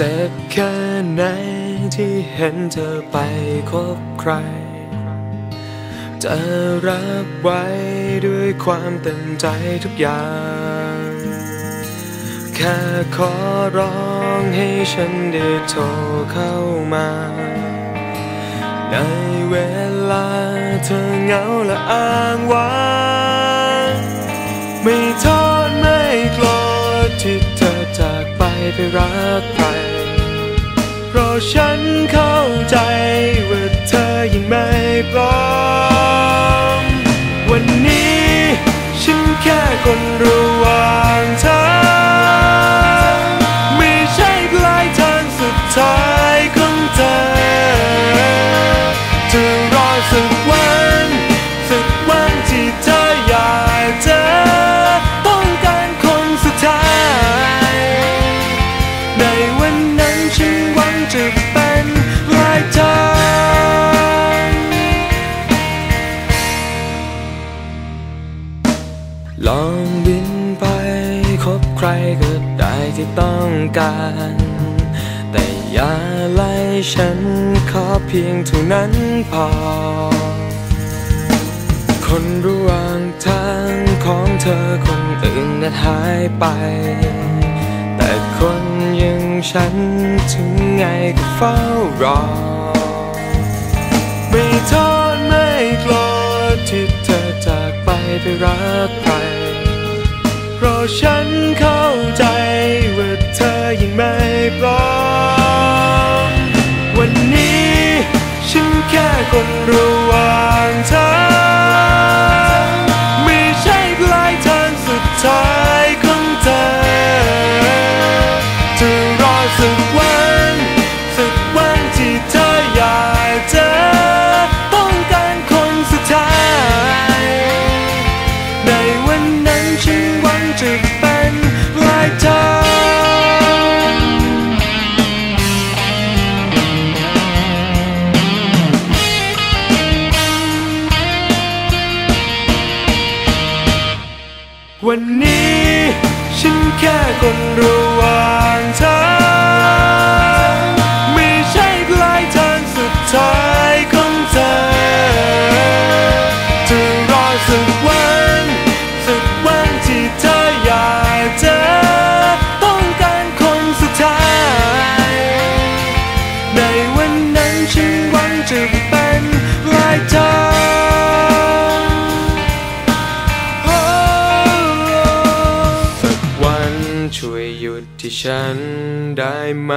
เจ็บแค่ไหนที่เห็นเธอไปคบใคร จะรับไว้ด้วยความเต็มใจทุกอย่าง แค่ขอร้องให้ฉันได้โทรเข้ามา ในเวลาเธอเหงาและอ้างว้างไม่โทษไม่โกรธที่เธอจากไปไปรักใคร ฉันเข้าใจว่าเธอยังไม่พร้อม จะเป็นลายทางลองบินไปคบใครก็ได้ที่ต้องการ แต่อย่าไล่ฉันขอเพียงเท่านั้นพอ คนระหว่างทางของเธอคนอื่นนั้นหายไป แต่คนอย่างฉันถึงไงก็เฝ้ารอ ไม่โทษไม่กลัวที่เธอจากไปไปรักใครเพราะฉันเข้า วันนี้ฉันแค่คนระหว่างทางไม่ใช่ปลายทางสุดท้ายของเธอจะรอสักวันสักวันที่เธออยากเจอต้องการคนสุดท้าย ในวันนั้นฉันหวังจะเป็น ที่ฉันได้ไหม